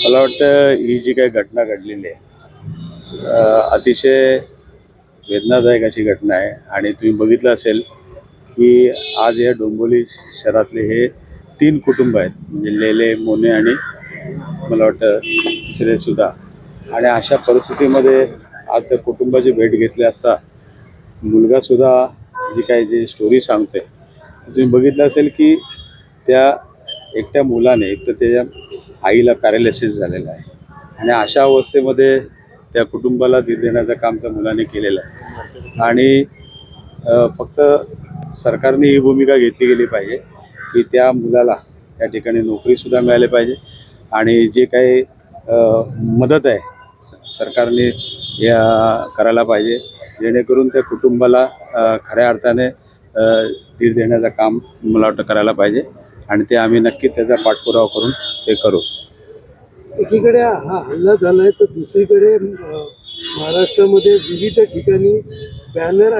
मला वाटतं ही जी काही घटना घडलेली आहे अतिशय वेदनादायक अशी घटना आहे. आणि तुम्ही बघितलं असेल की आज या डोंबोली शहरातले हे तीन कुटुंब आहेत म्हणजे लेले मोने आणि मला वाटतं तिसरे सुद्धा आणि अशा परिस्थितीमध्ये आज त्या कुटुंबाची भेट घेतली असता मुलगासुद्धा जी काही जी स्टोरी सांगते तुम्ही बघितलं असेल की त्या एकट्या मुलाने एक तर त्याच्या आईला पॅरालिसिस झालेला आहे. आणि अशा अवस्थेमध्ये त्या कुटुंबाला धीर देण्याचं काम त्या मुलाने केलेलं आहे. आणि फक्त सरकारने ही भूमिका घेतली गेली पाहिजे की त्या मुलाला त्या ठिकाणी नोकरीसुद्धा मिळाली पाहिजे. आणि जे काही मदत आहे सरकारने या करायला पाहिजे. जेणेकरून त्या कुटुंबाला खऱ्या अर्थाने धीर देण्याचं काम मला वाटतं करायला पाहिजे. आणि ते आम्ही नक्की त्याचा पाठपुरावा करून ते करू. एकीकडे हा हल्ला झालाय तर दुसरीकडे महाराष्ट्रामध्ये विविध ठिकाणी बॅनर